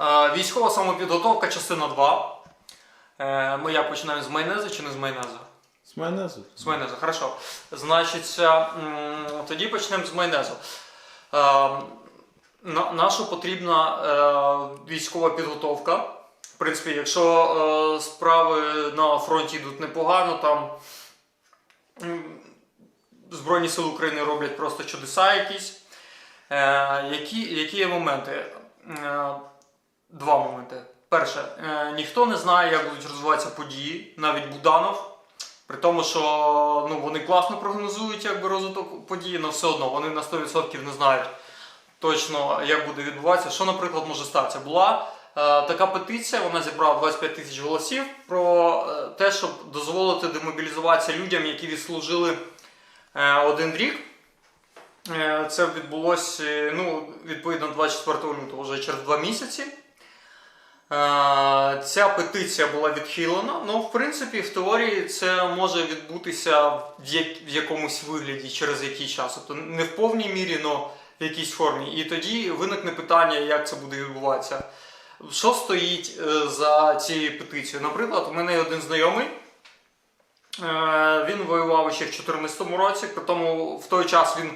Е, Військова самопідготовка, частина 2. Е, Ми як починаємо з майонезу чи не з майонезу? З майонезу. З майонезу, хорошо. Значить, е, тоді почнемо з майонезу. Нашу потрібна військова підготовка. В принципі, якщо справи на фронті йдуть непогано, там Збройні Сили України роблять просто чудеса якісь. Які, які є моменти? Два моменти. Перше, е, ніхто не знає, як будуть розвиватися події, навіть Буданов. При тому, що ну, вони класно прогнозують якби, розвиток подій, але все одно вони на 100% не знають точно, як буде відбуватися. Що, наприклад, може статися? Була е, така петиція, вона зібрала 25 тисяч голосів про е, те, щоб дозволити демобілізуватися людям, які відслужили е, один рік. Е, Це відбулося е, ну, відповідно 24 лютого, вже через два місяці. Е, Ця петиція була відхилена. Ну, в принципі, в теорії це може відбутися в як- в якомусь вигляді через який час. Тобто не в повній мірі, але в якійсь формі. І тоді виникне питання, як це буде відбуватися. Що стоїть е, за цією петицією? Наприклад, у мене є один знайомий. Е, Він воював ще в 2014 році, при тому в той час він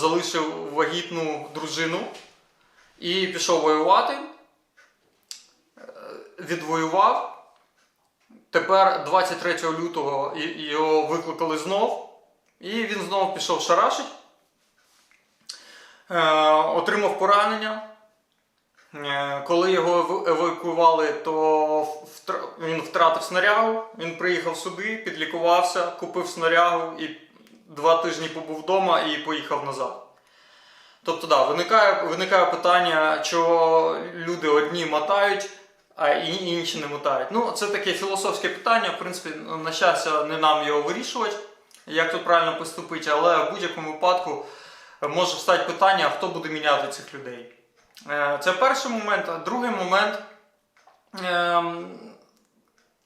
залишив вагітну дружину і пішов воювати. Відвоював. Тепер 23 лютого його викликали знов, і він знову пішов шарашить, е, отримав поранення. Е, Коли його евакуювали, то він втратив снарягу. Він приїхав сюди, підлікувався, купив снарягу і два тижні побув вдома і поїхав назад. Тобто, да, виникає, виникає питання, чого люди одні мотають, а інші не мотають. Ну, це таке філософське питання. В принципі, на щастя, не нам його вирішувати, як тут правильно поступити, але в будь-якому випадку може встати питання, хто буде міняти цих людей. Е, Це перший момент. А другий момент. ем,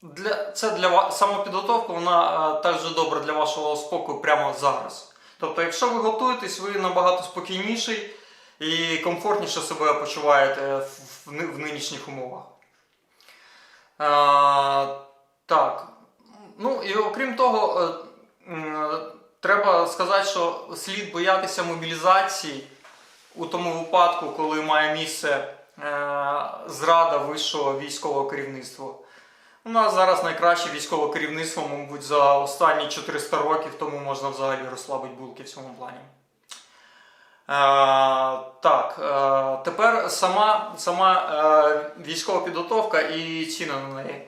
Для, це для самопідготовка, вона е, також добра для вашого спокою прямо зараз. Тобто, якщо ви готуєтесь, ви набагато спокійніший і комфортніше себе почуваєте в, в нинішніх умовах. Е, так. Ну і окрім того, е, треба сказати, що слід боятися мобілізації у тому випадку, коли має місце е, зрада вищого військового керівництва. У нас зараз найкраще військове керівництво, мабуть, за останні 400 років, тому можна взагалі розслабити булки в цьому плані. Е, так, е, тепер сама, сама е, військова підготовка і ціни на неї.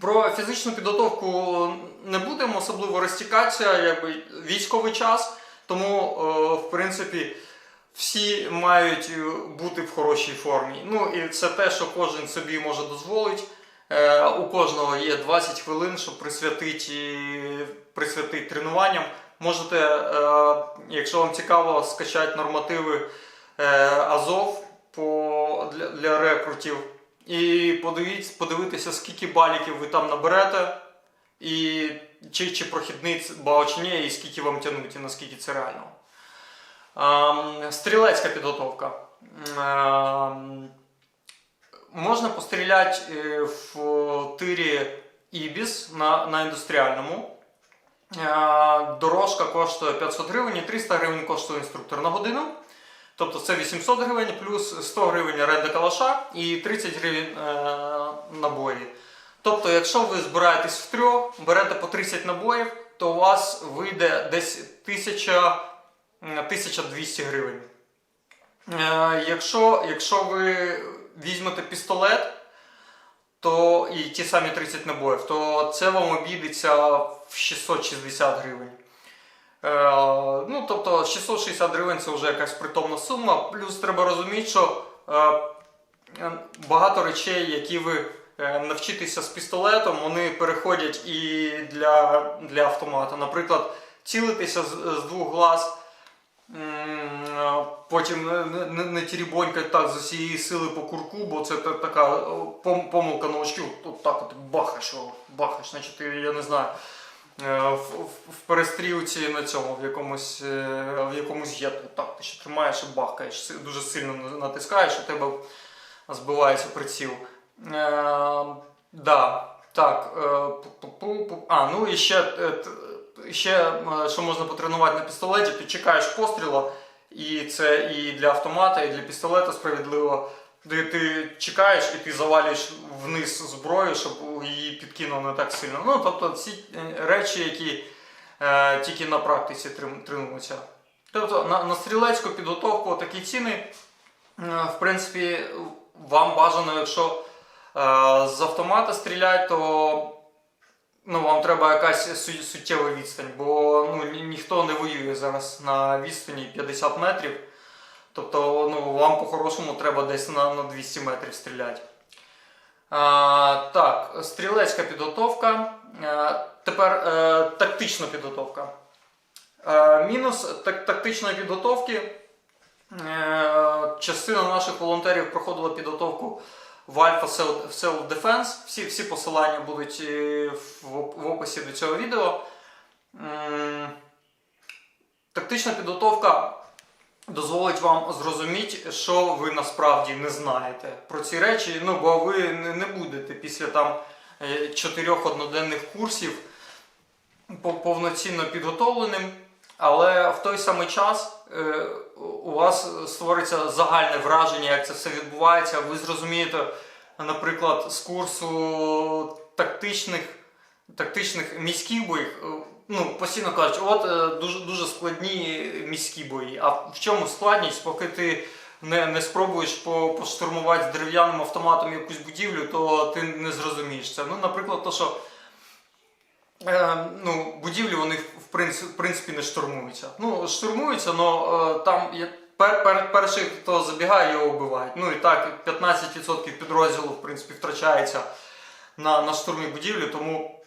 Про фізичну підготовку не будемо особливо розтікатися, якби військовий час, тому, в принципі, всі мають бути в хорошій формі. Ну і це те, що кожен собі може дозволити. У кожного є 20 хвилин, щоб присвятити, присвятити тренуванням. Можете, е, якщо вам цікаво, скачати нормативи е, Азов для, рекрутів і подивитися, скільки баліків ви там наберете, і чи, чи прохідний бал чи ні, і скільки вам тягнуть, і наскільки це реально. Стрілецька підготовка. Можна постріляти е, в тирі Ібіс на, на індустріальному. Е, Дорожка коштує 500 гривень і 300 гривень коштує інструктор на годину. Тобто це 800 гривень плюс 100 гривень оренда калаша і 30 гривень е, набої. Тобто, якщо ви збираєтесь в трьох, берете по 30 набоїв, то у вас вийде десь 1000, 1200 гривень. Е, якщо, якщо ви візьмете пістолет, то і ті самі 30 набоїв, то це вам обійдеться в 660 гривень. Е, ну, тобто 660 гривень це вже якась притомна сума. Плюс треба розуміти, що е, багато речей, які ви е, навчитеся з пістолетом, вони переходять і для, для автомата. Наприклад, цілитися з, з двох глаз. Е, Потім не, не, не, тірібонькать так з усієї сили по курку, бо це та- така пом- помилка новачків. От так от бахаєш, його, бахаєш, значить, я не знаю. е, В, в, перестрілці на цьому, в якомусь, е, в якомусь гетто. Так, ти ще тримаєш і бахкаєш, дуже сильно натискаєш, у тебе збивається приціл. Е, да, так. Е, а, ну і ще, е, ще е, що можна потренувати на пістолеті, ти чекаєш пострілу, і це і для автомата, і для пістолета справедливо. Ти, ти чекаєш і ти завалюєш вниз зброю, щоб її підкинуло не так сильно. Ну, тобто ці е, речі, які е, тільки на практиці трен- тренуються. Тобто на, на стрілецьку підготовку такі ціни, е, в принципі, вам бажано, якщо е, з автомата стріляти, то ну, вам треба якась суттєва відстань, бо ну, ні- ніхто не воює зараз на відстані 50 метрів. Тобто ну, вам по-хорошому треба десь на, на 200 метрів стріляти. А, так, стрілецька підготовка. А, тепер е, тактична підготовка. Е, мінус так, тактичної підготовки. Е, частина наших волонтерів проходила підготовку в Alpha Self- Defense. Всі, всі посилання будуть е, в, описі до цього відео. Тактична підготовка дозволить вам зрозуміти, що ви насправді не знаєте про ці речі. Ну, бо ви не не будете після там е, чотирьох одноденних курсів повноцінно підготовленим, але в той самий час е, у вас створиться загальне враження, як це все відбувається. Ви зрозумієте, наприклад, з курсу тактичних, тактичних міських боїв. е, Ну, постійно кажуть, от е, дуже, дуже складні міські бої. А в чому складність, поки ти не, не спробуєш по, поштурмувати з дерев'яним автоматом якусь будівлю, то ти не зрозумієш це. Ну, наприклад, то, що Е, ну, будівлі вони в принципі, не штурмуються. Ну, штурмуються, але там є пер, пер, перший, хто забігає, його вбивають. Ну і так, 15% підрозділу в принципі, втрачається на, на штурмі будівлі, тому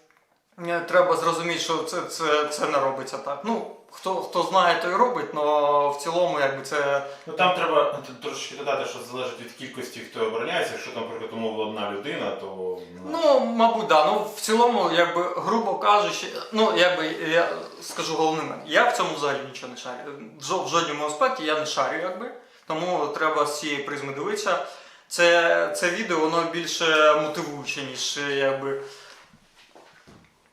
е, треба зрозуміти, що це, це, це не робиться так. Ну, хто, хто знає, той робить, але в цілому якби це. Ну там треба трошечки додати, що залежить від кількості, хто обороняється. Якщо там, наприклад, умовно одна людина, то ну, мабуть, да. Ну, в цілому, якби, грубо кажучи, ну, якби я скажу головне мене. Я в цьому взагалі нічого не шарю. В, жодному аспекті я не шарю, якби. Тому треба з цієї призми дивитися. Це, це відео воно більше мотивуюче, ніж якби.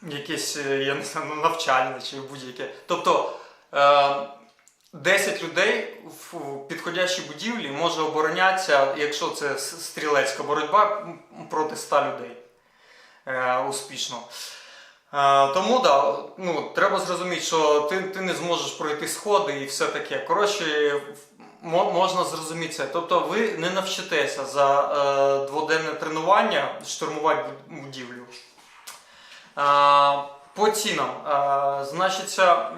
Якесь, е, я не знаю, ну, навчальне чи будь-яке. Тобто е, 10 людей в підходящій будівлі може оборонятися, якщо це стрілецька боротьба, проти 100 людей е, успішно. Е, тому да, ну, треба зрозуміти, що ти, ти не зможеш пройти сходи і все таке. Коротше, можна зрозуміти це. Тобто ви не навчитеся за е, дводенне тренування штурмувати будівлю. По цінам. Значиться,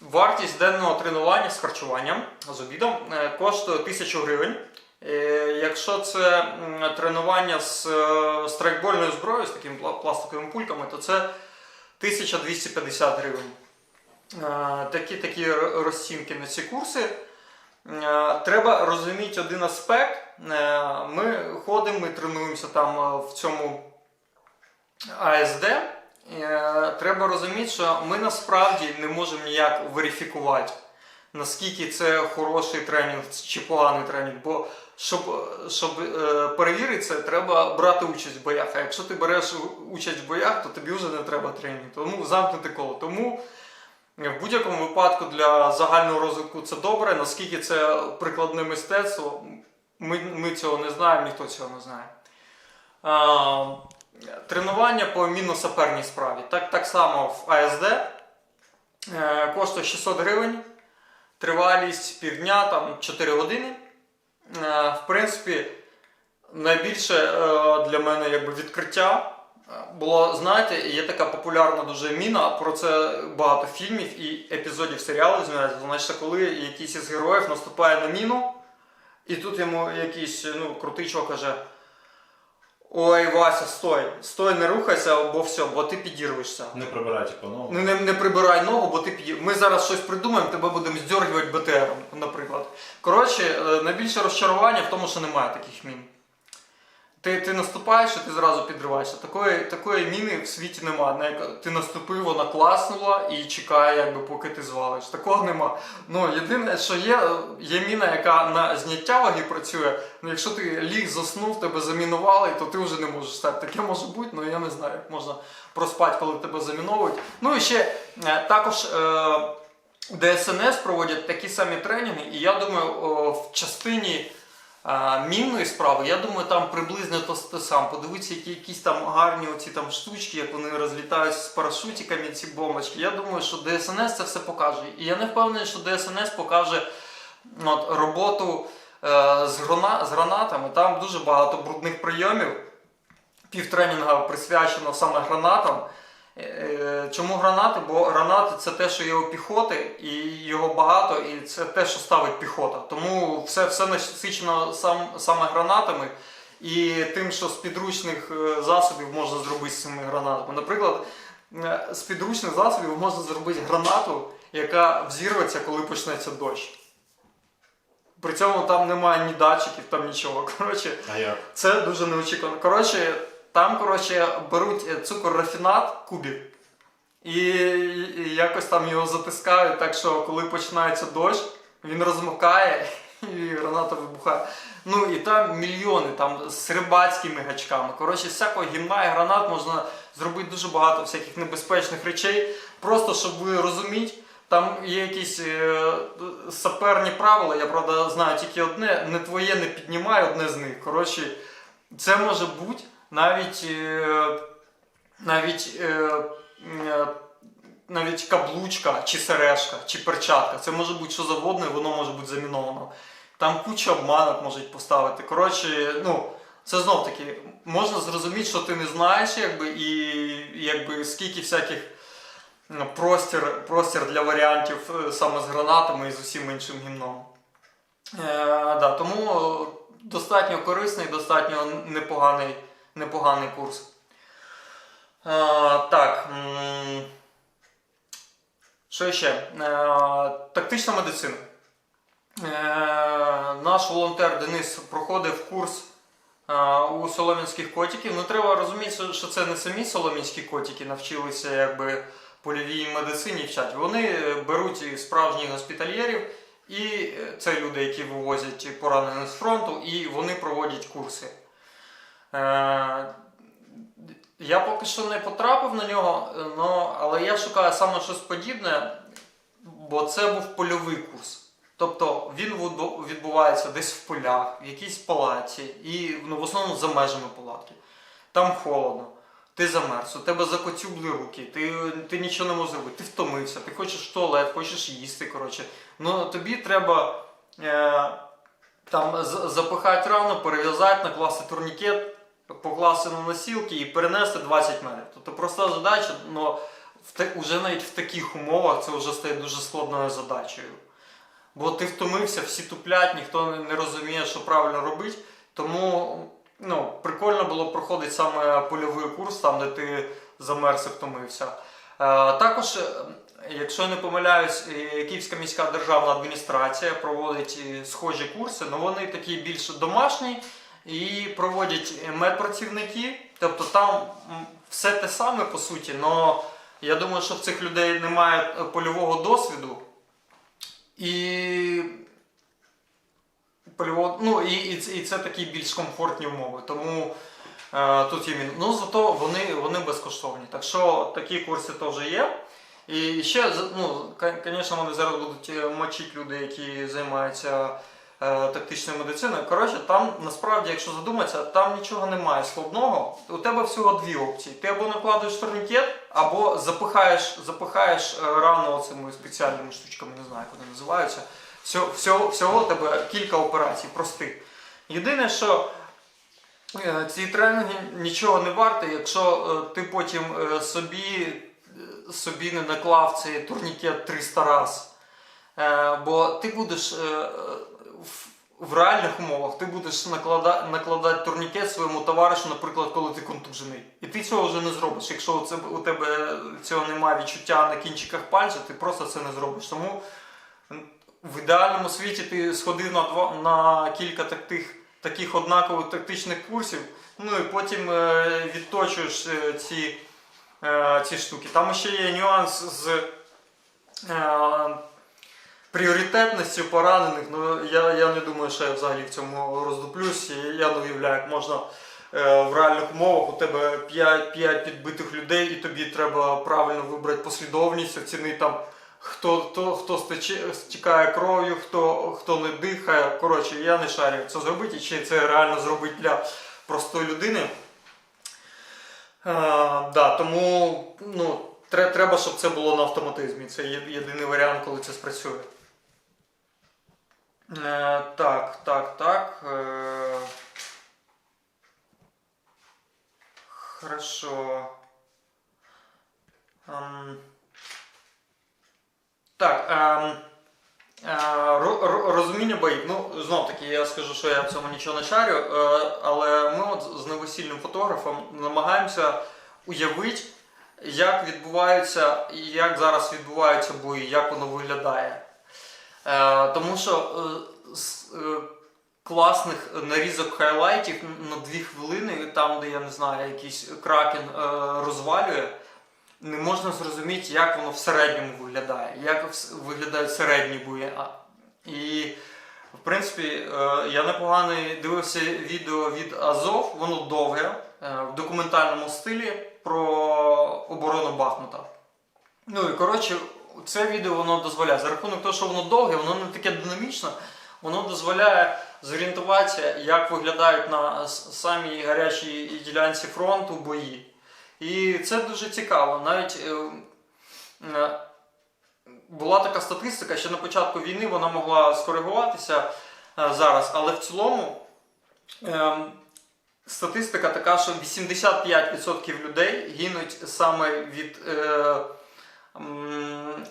вартість денного тренування з харчуванням з обідом е, коштує 1000 гривень. Е, Якщо це тренування з е, страйкбольною зброєю, з такими пла- пластиковими пульками, то це 1250 гривень. Такі такі розцінки на ці курси. Треба розуміти один аспект. Ми ходимо, ми тренуємося там в цьому АСД. Е, Треба розуміти, що ми насправді не можемо ніяк верифікувати, наскільки це хороший тренінг чи поганий тренінг. Бо щоб, щоб е, перевірити це, треба брати участь в боях. А якщо ти береш участь в боях, то тобі вже не треба тренінг. Тому замкнути коло. Тому в будь-якому випадку для загального розвитку це добре. Наскільки це прикладне мистецтво, ми, ми цього не знаємо, ніхто цього не знає. Тренування по мінно-саперній справі. Так, так само в АСД е, коштує 600 гривень, тривалість півдня, там 4 години. Е, в принципі, найбільше е, для мене якби, відкриття було, знаєте, є така популярна дуже міна, про це багато фільмів і епізодів серіалів знімається. Значить, коли якийсь із героїв наступає на міну, і тут йому якийсь ну, крутий чувак каже. Ой, Вася, стой, стой, не рухайся, бо все, бо ти підірвешся. не прибирай по ногу. Ну не, не прибирай ногу, бо ти підір... Ми зараз щось придумаємо, тебе будемо здергувати БТРом, наприклад. Коротше, е, найбільше розчарування в тому, що немає таких мін. Ти, ти наступаєш і ти зразу підриваєшся. Такої, такої міни в світі нема. На Ти наступив, вона класнула і чекає, якби, поки ти звалиш. Такого нема. Ну, єдине, що є, є міна, яка на зняття ваги працює. Ну, якщо ти ліг, заснув, тебе замінували, то ти вже не можеш стати. Таке може бути, але я не знаю, як можна проспати, коли тебе заміновують. Ну і ще е, також. Е, ДСНС проводять такі самі тренінги, і я думаю, в частині мінної справи, я думаю, там приблизно то, те саме. Подивіться, які якісь там гарні оці там штучки, як вони розлітають з парашутиками, ці бомбочки. Я думаю, що ДСНС це все покаже. І я не впевнений, що ДСНС покаже от, роботу е, з, грана, з гранатами. Там дуже багато брудних прийомів. Півтренінга присвячено саме гранатам. Е, Чому гранати? Бо гранати це те, що є у піхоти, і його багато, і це те, що ставить піхота. Тому все, все насичено сам, саме гранатами і тим, що з підручних е, засобів можна зробити з цими гранатами. Наприклад, е, з підручних засобів можна зробити гранату, яка взірветься, коли почнеться дощ. При цьому там немає ні датчиків, там нічого. Коротше, А як? це дуже неочікувано. Коротше, там коротше, беруть е, цукор-рафінат, кубик, і, якось там його затискають, так що коли починається дощ, він розмокає і граната вибухає. Ну і там мільйони там з рибацькими гачками. Коротше, всякого гімна і гранат можна зробити дуже багато всяких небезпечних речей. Просто щоб ви розуміти, там є якісь е, саперні правила, я правда знаю тільки одне, не твоє не піднімай одне з них. Коротше, це може бути навіть, е, навіть, е, е, навіть каблучка, чи сережка, чи перчатка. Це може бути що завгодно, і воно може бути заміновано. Там куча обманок можуть поставити. Коротше, ну, це знов таки, можна зрозуміти, що ти не знаєш, якби, і якби скільки всяких ну, простір, простір для варіантів саме з гранатами і з усім іншим гімном. Е, да, тому достатньо корисний, достатньо непоганий, непоганий курс. Е, так. Що ще? Е, тактична медицина. Е, наш волонтер Денис проходив курс у солом'янських котиків. Ну, треба розуміти, що- це не самі солом'янські котики навчилися якби польовій медицині вчать. Вони беруть справжніх госпітальєрів, і це люди, які вивозять поранених з фронту, і вони проводять курси. Е, я поки що не потрапив на нього, е, але я шукаю саме щось подібне, бо це був польовий курс. Тобто він відбувається десь в полях, в якійсь палаці, і ну, в основному за межами палатки. Там холодно, ти замерз, у тебе закоцюбли руки, ти, ти нічого не можеш зробити, ти втомився, ти хочеш туалет, хочеш їсти. Коротше. Ну тобі треба е, там запихати рану, перев'язати, накласти турнікет, покласти на носілки і перенести 20 метрів. Тобто проста задача, але в та, уже навіть в таких умовах це вже стає дуже складною задачею. Бо ти втомився, всі туплять, ніхто не- розуміє, що правильно робити. Тому ну, прикольно було проходити саме польовий курс, там, де ти замерз і втомився. Е, також, е, якщо я не помиляюсь, е, Київська міська державна адміністрація проводить схожі курси, але вони такі більш домашні і проводять е, медпрацівники. Тобто там все те саме по суті, але я думаю, що в цих людей немає е, польового досвіду. І ну, і, і це такі більш комфортні умови. Тому е, тут є мінус. Ну, зато вони, вони безкоштовні. Так що такі курси теж є. І ще, ну, звісно, вони зараз будуть е, мочити люди, які займаються е, тактичною медициною. Коротше, там насправді, якщо задуматися, там нічого немає складного. У тебе всього дві опції. Ти або накладуєш турнікет, або запихаєш, запихаєш е, рану цими спеціальними штучками, не знаю, як вони називаються. Всього, всього, всього у тебе кілька операцій простих. Єдине, що е, ці тренінги нічого не варті, якщо ти потім собі, собі не наклав цей турнікет 300 раз. Бо ти будеш в, реальних умовах ти будеш наклада, накладати турнікет своєму товаришу, наприклад, коли ти контужений. І ти цього вже не зробиш. Якщо це, у тебе цього немає відчуття на кінчиках пальців, ти просто це не зробиш. Тому в ідеальному світі ти сходив на, два, на кілька таких таких однакових тактичних курсів, ну і потім е, відточуєш е, ці, е, ці штуки. Там ще є нюанс з е, пріоритетністю поранених. Ну, я, я не думаю, що я взагалі в цьому роздуплюсь. І Я не уявляю, як можна е, в реальних умовах у тебе 5, 5 підбитих людей, і тобі треба правильно вибрати послідовність, оцінити там. Хто, хто, хто стікає кров'ю, хто, хто не дихає. Коротше, я не шарю, як це зробити, і чи це реально зробити для простої людини. Е, да, тому ну, треба, щоб це було на автоматизмі. Це єдиний варіант, коли це спрацює. Е, так, так, так. Е, хорошо. Ем, так. Ем, е, ро- ро- розуміння боїв. Ну, знов таки, я скажу, що я в цьому нічого не шарю, але ми от з невесільним фотографом намагаємося уявити, як відбуваються, як зараз відбуваються бої, як воно виглядає. Е, тому що е, з е, класних нарізок хайлайтів на дві хвилини, там, де я не знаю, якийсь кракен розвалює, не можна зрозуміти, як воно в середньому виглядає, як виглядають середні бої. І, в принципі, я непогано дивився відео від Азов, воно довге, в документальному стилі про оборону Бахмута. Ну і коротше, це відео воно дозволяє. За рахунок того, що воно довге, воно не таке динамічне, воно дозволяє зорієнтуватися, як виглядають на самій гарячій ділянці фронту бої. І це дуже цікаво. Навіть е, е, була така статистика, що на початку війни вона могла скоригуватися е, зараз, але в цілому ем, статистика така, що 85% людей гинуть саме від е,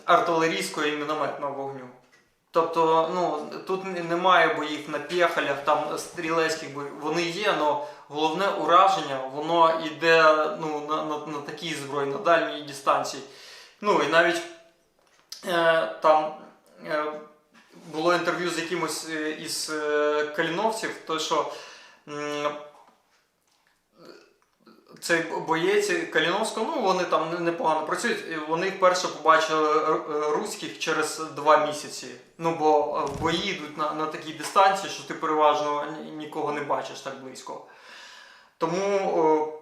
артилерійського і мінометного вогню. Тобто, ну, тут немає боїв на пехалях, там стрілецьких боїв. Вони є, але головне ураження, воно йде ну, на, на, на такій зброї, на дальній дистанції. Ну і навіть е, там е, було інтерв'ю з якимось е, із е, каліновців, то що м, цей боєць Каліновського, ну вони там непогано працюють. і Вони вперше побачили е, руських через два місяці. Ну бо е, бої йдуть на, на такій дистанції, що ти переважно нікого не бачиш так близько. Тому о,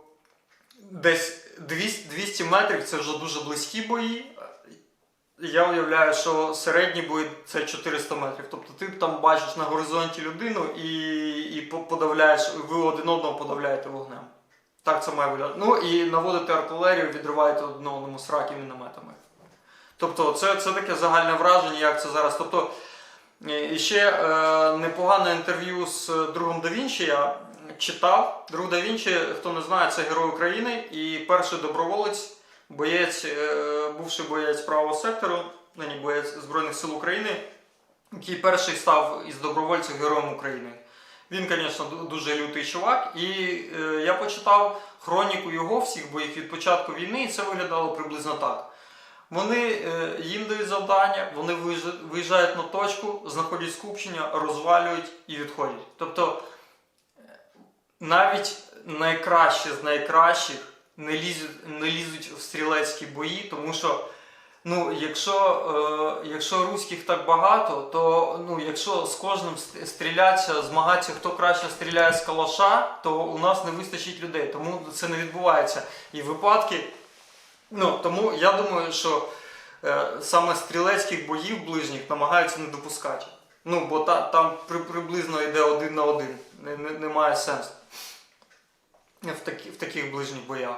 десь 200, 200 метрів це вже дуже близькі бої. Я уявляю, що середні бої це 400 метрів. Тобто ти там бачиш на горизонті людину і, і подавляєш, ви один одного подавляєте вогнем. Так це має виглядати. Ну і наводити артилерію, відриваєте одному сраки мінометами. Тобто це, це таке загальне враження, як це зараз. Тобто, і ще е, непогане інтерв'ю з другом Да Вінчі я читав. Друг Да Вінчі, хто не знає, це герой України і перший доброволець, боєць, е, бувший боєць правого сектору, нині боєць Збройних сил України, який перший став із добровольців героєм України. Він, звісно, дуже лютий чувак, і е, я почитав хроніку його всіх боїв від початку війни, і це виглядало приблизно так. Вони е, їм дають завдання, вони виїжджають на точку, знаходять скупчення, розвалюють і відходять. Тобто е, навіть найкращі з найкращих не лізуть, не лізуть в стрілецькі бої, тому що Ну, якщо, е, якщо руських так багато, то ну, якщо з кожним ст- стрілятися, змагатися, хто краще стріляє з калаша, то у нас не вистачить людей. Тому це не відбувається. І випадки. Ну, тому я думаю, що е, саме стрілецьких боїв ближніх намагаються не допускати. Ну, бо та, там при, приблизно йде один на один. Не, не, немає сенсу в, такі, в таких ближніх боях.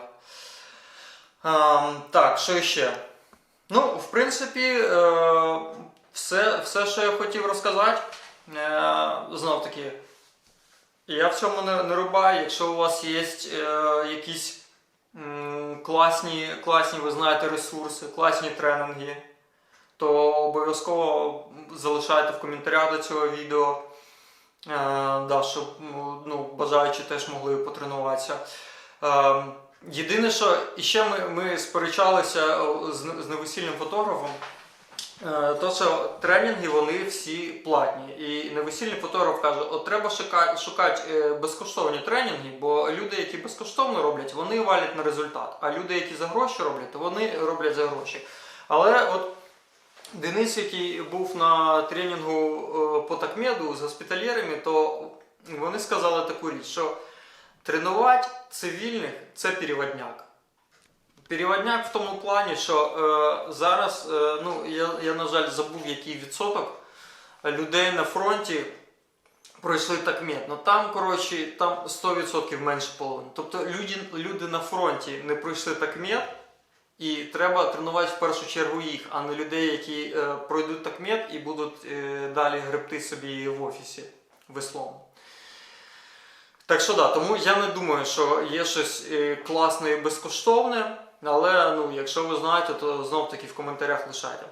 Ем, так, що ще? Ну, в принципі, е, все, все, що я хотів розказати. Е, знов таки, я в цьому не, не рубаю. Якщо у вас є е, якісь класні, класні, ви знаєте, ресурси, класні тренінги, то обов'язково залишайте в коментарях до цього відео. Да, щоб ну, бажаючі теж могли потренуватися. Е, Єдине, що іще ми, ми сперечалися з, з невесільним фотографом Е, То, що тренінги вони всі платні. І невесільний фотограф каже, от треба шукати, шукати е, безкоштовні тренінги, бо люди, які безкоштовно роблять, вони валять на результат. А люди, які за гроші роблять, вони роблять за гроші. Але от Денис, який був на тренінгу е, по такмеду з госпітальєрами, то вони сказали таку річ, що тренувати цивільних це переводняк. Переводняк в тому плані, що е, зараз, е, ну я, я на жаль забув, який відсоток людей на фронті пройшли такмет. Ну там, коротше, там 100% менше половини. Тобто люди, люди на фронті не пройшли такмет, і треба тренувати в першу чергу їх, а не людей, які е, пройдуть такмет і будуть е, далі гребти собі в офісі веслом. Так що да, тому я не думаю, що є щось е, класне і безкоштовне, але ну, якщо ви знаєте, то знов таки в коментарях лишайте.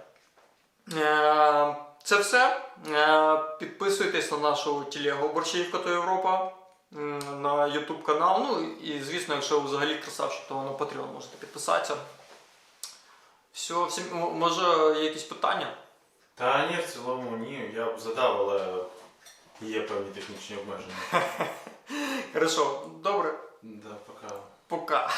Е, Це все. Е, Підписуйтесь на нашу телегу Борщівка то Європа, на YouTube канал. Ну і звісно, якщо ви взагалі красавчик, то на Patreon можете підписатися. Все, всім, може є якісь питання? Та ні, в цілому ні, я б задав, але є певні технічні обмеження. Хорошо, добре, Да, пока. пока.